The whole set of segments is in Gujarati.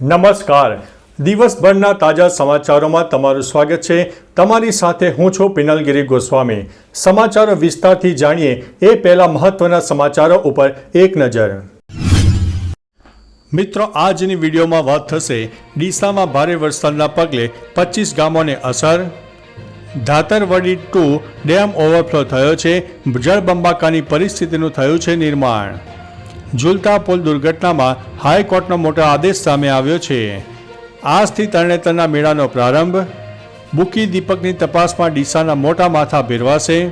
નમસ્કાર. દિવસભરના તાજા સમાચારોમાં તમારું સ્વાગત છે. તમારી સાથે હું છું પિનલગીરી ગોસ્વામી. સમાચારો વિસ્તારથી જાણીએ એ પહેલા મહત્વના સમાચારો ઉપર એક નજર. મિત્રો, આજની વિડીયોમાં વાત થશે ડીસામાં ભારે વરસાદના પગલે પચીસ ગામોને અસર. ધાતરવડી ટુ ડેમ ઓવરફ્લો થયો છે. જળબંબાકાની પરિસ્થિતિનું થયું છે નિર્માણ. ઝૂલતા પુલ દુર્ઘટનામાં હાઈકોર્ટનો મોટો આદેશ સામે આવ્યો છે. આજથી તરણેતરના મેળાનો પ્રારંભ. બુકી દીપકની તપાસમાં ડીસાના મોટા માથા ભેરવાશે.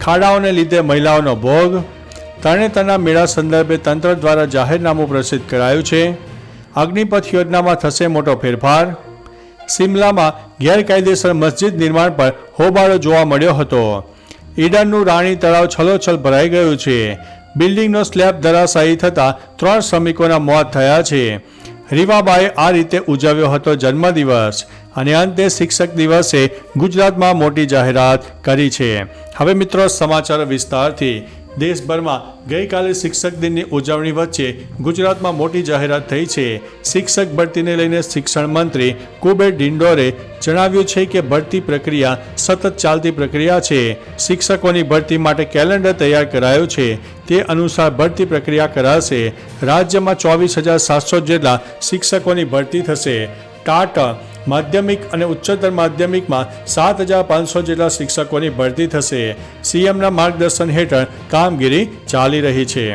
ખાડાઓને લીધે મહિલાઓનો ભોગ. તરણેતરના મેળા સંદર્ભે તંત્ર દ્વારા જાહેરનામું પ્રસિદ્ધ કરાયું છે. અગ્નિપથ યોજનામાં થશે મોટો ફેરફાર. સિમલામાં ગેરકાયદેસર મસ્જિદ નિર્માણ પર હોબાળો જોવા મળ્યો હતો. ઈડનનું રાણી તળાવ છલોછલ ભરાઈ ગયું છે. બિલ્ડિંગનો સ્લેબ ધરાશાયી થતાં ત્રણ શ્રમિકોના મોત થયા છે. રીવાબાએ આ રીતે ઉજવ્યો હતો જન્મદિવસ અને અંતે શિક્ષક દિવસે ગુજરાતમાં મોટી જાહેરાત કરી છે. હવે મિત્રો સમાચાર વિસ્તારથી. દેશભરમાં ગઈકાલે શિક્ષક દિનની ઉજવણી વચ્ચે ગુજરાતમાં મોટી જાહેરાત થઈ છે. શિક્ષક ભરતીને લઈને શિક્ષણ મંત્રી કુબેર ડિંડોરે જણાવ્યું છે કે ભરતી પ્રક્રિયા સતત ચાલતી પ્રક્રિયા છે. શિક્ષકોની ભરતી માટે કેલેન્ડર તૈયાર કરાયું છે. તે અનુસાર ભરતી પ્રક્રિયા કરાશે. રાજ્યમાં ચોવીસ હજાર સાતસો જેટલા શિક્ષકોની ભરતી થશે. ટાટ માધ્યમિક અને ઉચ્ચતર માધ્યમિકમાં સાત હજાર પાંચસો જેટલા શિક્ષકોની ભરતી થશે. સીએમના માર્ગદર્શન હેઠળ કામગીરી ચાલી રહી છે.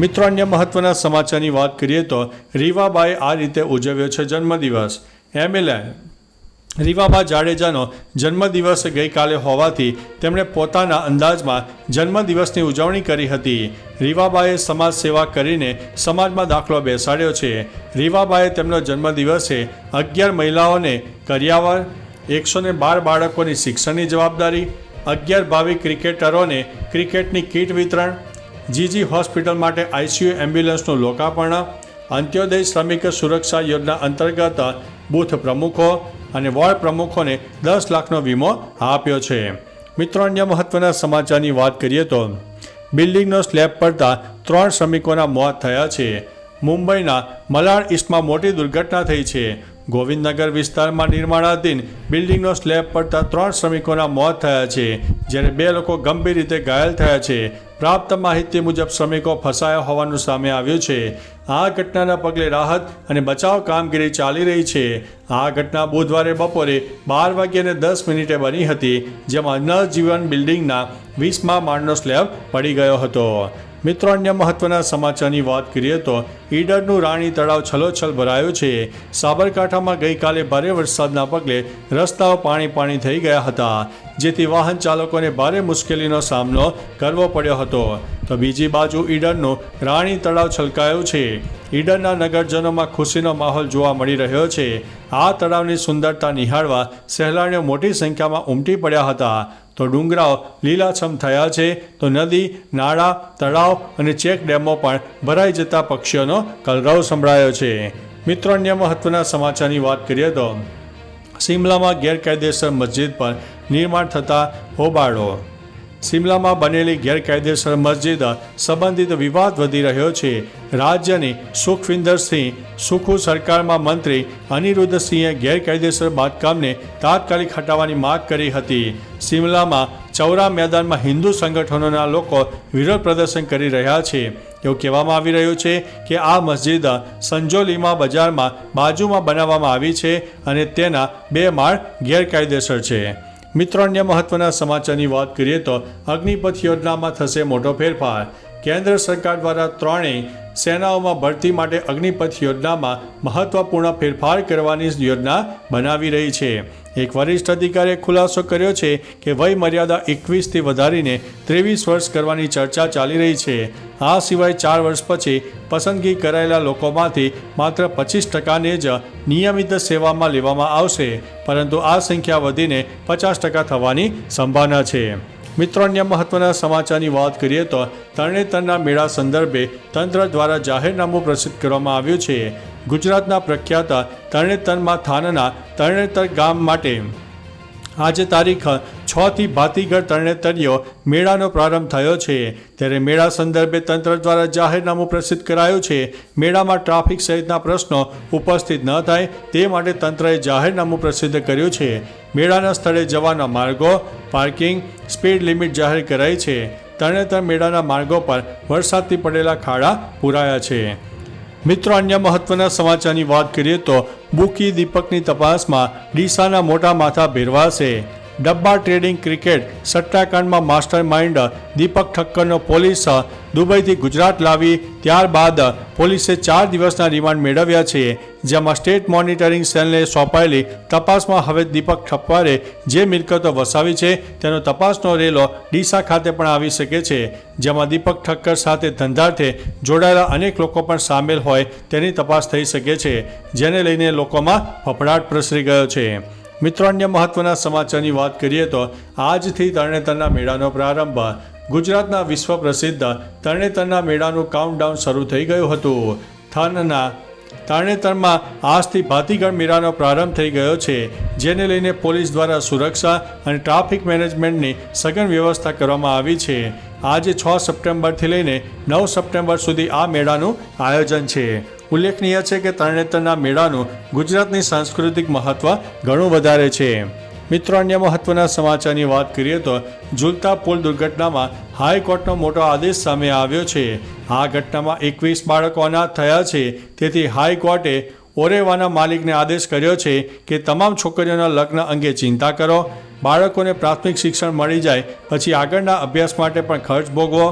મિત્રો, અન્ય મહત્વના સમાચારની વાત કરીએ તો રીવાબાએ આ રીતે ઉજવ્યો છે જન્મદિવસ. એમએલએ રીવાબા જાડેજાનો જન્મદિવસ ગઈકાલે હોવાથી તેમણે પોતાના અંદાજમાં જન્મદિવસની ઉજવણી કરી હતી. રીવાબાએ સમાજ સેવા કરીને સમાજમાં દાખલો બેસાડ્યો છે. રીવાબાએ તેમનો જન્મદિવસે અગિયાર મહિલાઓને કરિયાવર એકસો ને બાર બાળકોની શિક્ષણની જવાબદારી, અગિયાર ભાવિ ક્રિકેટરોને ક્રિકેટની કીટ વિતરણ, જીજી હોસ્પિટલ માટે આઈસીયુ એમ્બ્યુલન્સનું લોકાર્પણ, અંત્યોદય શ્રમિક સુરક્ષા યોજના અંતર્ગત બૂથ પ્રમુખો અને વોર્ડ પ્રમુખોને દસ લાખનો વીમો આપ્યો છે. મિત્રો, અન્ય મહત્વના સમાચારની વાત કરીએ તો, બિલ્ડિંગનો સ્લેબ પડતા ત્રણ શ્રમિકોના મોત થયા છે. મુંબઈના મલાડ ઇસ્ટમાં મોટી દુર્ઘટના થઈ છે. ગોવિંદનગર વિસ્તારમાં નિર્માણાધીન બિલ્ડિંગનો સ્લેબ પડતા ત્રણ શ્રમિકોના મોત થયા છે, જ્યારે બે લોકો ગંભીર રીતે ઘાયલ થયા છે. પ્રાપ્ત માહિતી મુજબ શ્રમિકો ફસાયા હોવાનું સામે આવ્યું છે. આ ઘટનાના પગલે રાહત અને બચાવ કામગીરી ચાલી રહી છે. આ ઘટના બુધવારે બપોરે બાર વાગ્યાને દસ મિનિટે બની હતી, જેમાં નવજીવન બિલ્ડિંગના વીસમા માળનો સ્લેબ પડી ગયો હતો. મિત્રો, અન્ય મહત્વના સમાચારની વાત કરીએ તો ઈડરનું રાણી તળાવ છલોછલ ભરાયું છે. સાબરકાંઠામાં ગઈકાલે ભારે વરસાદના પગલે રસ્તાઓ પાણી પાણી થઈ ગયા હતા, જેથી વાહન ચાલકોને ભારે મુશ્કેલીનો સામનો કરવો પડ્યો હતો. તો બીજી બાજુ ઈડરનું રાણી તળાવ છલકાયું છે. ઈડરના નગરજનોમાં ખુશીનો માહોલ જોવા મળી રહ્યો છે. આ તળાવની સુંદરતા નિહાળવા સહેલાણીઓ મોટી સંખ્યામાં ઉમટી પડ્યા હતા. તો ડુંગરાઓ લીલાછમ થયા છે. તો નદી, નાળા, તળાવ અને ચેક ડેમો પણ ભરાઈ જતા પક્ષીઓનો કલરવ સંભળાયો છે. મિત્રો, અન્ય મહત્વના સમાચારની વાત કરીએ તો, શિમલામાં ગેરકાયદેસર મસ્જિદ પર નિર્માણ થતા હોબાળો. સિમલામાં બનેલી ગેરકાયદેસર મસ્જિદ સંબંધિત વિવાદ વધી રહ્યો છે. રાજ્યની સુખવિંદરસિંહ સુખુ સરકારમાં મંત્રી અનિરુદ્ધસિંહે ગેરકાયદેસર બાંધકામને તાત્કાલિક હટાવવાની માંગ કરી હતી. શિમલામાં ચૌરા મેદાનમાં હિન્દુ સંગઠનોના લોકો વિરોધ પ્રદર્શન કરી રહ્યા છે. એવું કહેવામાં આવી રહ્યું છે કે આ મસ્જિદ સંજોલીમા બજારમાં બાજુમાં બનાવવામાં આવી છે અને તેના બે માળ ગેરકાયદેસર છે. મિત્રો, અન્ય મહત્વના સમાચારની વાત કરીએ તો અગ્નિપથ યોજનામાં થશે મોટો ફેરફાર. કેન્દ્ર સરકાર દ્વારા ત્રણેય સેનાઓમાં ભરતી માટે અગ્નિપથ યોજનામાં મહત્વપૂર્ણ ફેરફાર કરવાની યોજના બનાવી રહી છે. એક વરિષ્ઠ અધિકારીએ ખુલાસો કર્યો છે કે વય મર્યાદા એકવીસથી વધારીને ત્રેવીસ વર્ષ કરવાની ચર્ચા ચાલી રહી છે. આ સિવાય ચાર વર્ષ પછી પસંદગી કરાયેલા લોકોમાંથી માત્ર પચીસ ટકાને જ નિયમિત સેવામાં લેવામાં આવશે, પરંતુ આ સંખ્યા વધીને પચાસ ટકા થવાની સંભાવના છે. મિત્રો, અન્ય મહત્વના સમાચારની વાત કરીએ તો તરણેતરના મેળા સંદર્ભે તંત્ર દ્વારા જાહેરનામું પ્રસિદ્ધ કરવામાં આવ્યું છે. ગુજરાતના પ્રખ્યાત તરણેતરમાં થાનના તરણેતર ગામ માટે આજે તારીખ છ થી ભાતીગઢ તરણેતરીયો મેળાનો પ્રારંભ થયો છે. ત્યારે મેળા સંદર્ભે તંત્ર દ્વારા જાહેરનામું પ્રસિદ્ધ કરાયું છે. મેળામાં ટ્રાફિક સહિતના પ્રશ્નો ઉપસ્થિત ન થાય તે માટે તંત્રએ જાહેરનામું પ્રસિદ્ધ કર્યું છે. મેળાના સ્થળે જવાના માર્ગો, પાર્કિંગ, સ્પીડ લિમિટ જાહેર કરાઈ છે. તરણેતર મેળાના માર્ગો પર વરસાદથી પડેલા ખાડા પૂરાયા છે. મિત્રો, અન્ય મહત્વના સમાચારની વાત કરીએ તો બુકી દીપકની તપાસમાં ડીસાના મોટા માથા ભેરવાશે. ડબ્બા ટ્રેડિંગ ક્રિકેટ સટ્ટાકાંડમાં માસ્ટર માઇન્ડ દીપક ઠક્કરનો પોલીસ દુબઈથી ગુજરાત લાવી ત્યારબાદ પોલીસે ચાર દિવસના રિમાન્ડ મેળવ્યા છે, જેમાં સ્ટેટ મોનિટરિંગ સેલને સોંપાયેલી તપાસમાં હવે દીપક ઠપ્પરે જે મિલકતો વસાવી છે, તેનો તપાસનો રેલો ડીસા ખાતે પણ આવી શકે છે, જેમાં દીપક ઠક્કર સાથે ધંધાર્થે જોડાયેલા અનેક લોકો પણ સામેલ હોય તેની તપાસ થઈ શકે છે, જેને લઈને લોકોમાં ફફડાટ પ્રસરી ગયો છે. મિત્રો, અન્ય મહત્વના સમાચારની વાત કરીએ તો આજથી તરણેતરના મેળાનો પ્રારંભ ગુજરાતના વિશ્વ પ્રસિદ્ધ તરણેતરના મેળાનું કાઉન્ટડાઉન શરૂ થઈ ગયું હતું. થાનના તરણેતરમાં આજથી ભાતીગઢ મેળાનો પ્રારંભ થઈ ગયો છે, જેને લઈને પોલીસ દ્વારા સુરક્ષા અને ટ્રાફિક મેનેજમેન્ટની સઘન વ્યવસ્થા કરવામાં આવી છે. આજે છ સપ્ટેમ્બરથી લઈને નવ સપ્ટેમ્બર સુધી આ મેળાનું આયોજન છે. ઉલ્લેખનીય છે કે તરણેતરના મેળાનું ગુજરાતની સાંસ્કૃતિક મહત્વ ઘણું વધારે છે. મિત્રો, અન્ય મહત્વના સમાચારની વાત કરીએ તો ઝૂલતા પુલ દુર્ઘટનામાં હાઈકોર્ટનો મોટો આદેશ સામે આવ્યો છે. આ ઘટનામાં એકવીસ બાળકો અનાથ થયા છે. તેથી હાઈકોર્ટે ઓરેવાના માલિકને આદેશ કર્યો છે કે તમામ છોકરીઓના લગ્ન અંગે ચિંતા કરો. બાળકોને પ્રાથમિક શિક્ષણ મળી જાય, પછી આગળના અભ્યાસ માટે પણ ખર્ચ ભોગવો.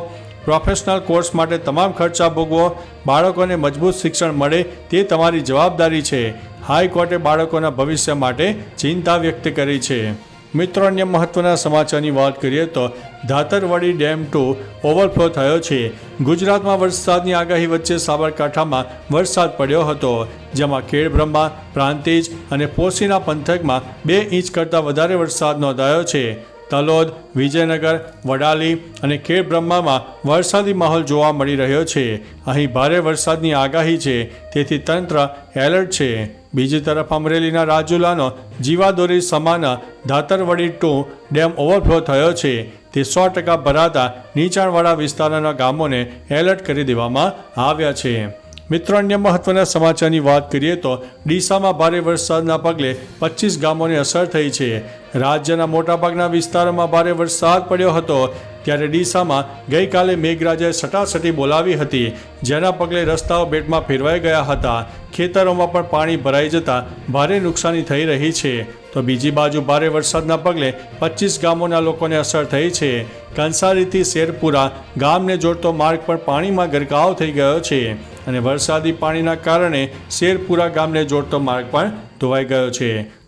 પ્રોફેશનલ કોર્સ માટે તમામ ખર્ચા ભોગવો. બાળકોને મજબૂત શિક્ષણ મળે તે તમારી જવાબદારી છે. હાઈકોર્ટે બાળકોના ભવિષ્ય માટે ચિંતા વ્યક્ત કરી છે. મિત્રો, અન્ય મહત્વના સમાચારની વાત કરીએ તો ધાતરવડી ડેમ ટુ ઓવરફ્લો થયો છે. ગુજરાતમાં વરસાદની આગાહી વચ્ચે સાબરકાંઠામાં વરસાદ પડ્યો હતો, જેમાં ખેડબ્રહ્મા, પ્રાંતિજ અને પોશીના પંથકમાં બે ઇંચ કરતાં વધારે વરસાદ નોંધાયો છે. તલોદ, વિજયનગર, વડાલી અને ખેડબ્રહ્મામાં વરસાદી માહોલ જોવા મળી રહ્યો છે. અહીં ભારે વરસાદની આગાહી છે, તેથી તંત્ર એલર્ટ છે. બીજી તરફ અમરેલીના રાજુલાનો જીવાદોરી સમાના ધાતરવડી ટુ ડેમ ઓવરફ્લો થયો છે. તે સો ટકા ભરાતા નીચાણવાળા વિસ્તારોના ગામોને એલર્ટ કરી દેવામાં આવ્યા છે. મિત્રો, અન્ય મહત્વના સમાચારની વાત કરીએ તો ડીસામાં ભારે વરસાદના પગલે પચીસ ગામોને અસર થઈ છે. રાજ્યના મોટાભાગના વિસ્તારોમાં ભારે વરસાદ પડ્યો હતો. ત્યારે ડીસામાં ગઈકાલે મેઘરાજાએ સટાસટી બોલાવી હતી, જેના પગલે રસ્તાઓ બેટમાં ફેરવાઈ ગયા હતા. ખેતરોમાં પણ પાણી ભરાઈ જતા ભારે નુકસાની થઈ રહી છે. તો બીજી બાજુ ભારે વરસાદના પગલે પચીસ ગામોના લોકોને અસર થઈ છે. કંસારીથી શેરપુરા ગામને જોડતો માર્ગ પણ પાણીમાં ગરકાવ થઈ ગયો છે અને વરસાદી પાણીના કારણે શેરપુરા ગામને જોડતો માર્ગ પણ ધોવાઈ ગયો છે.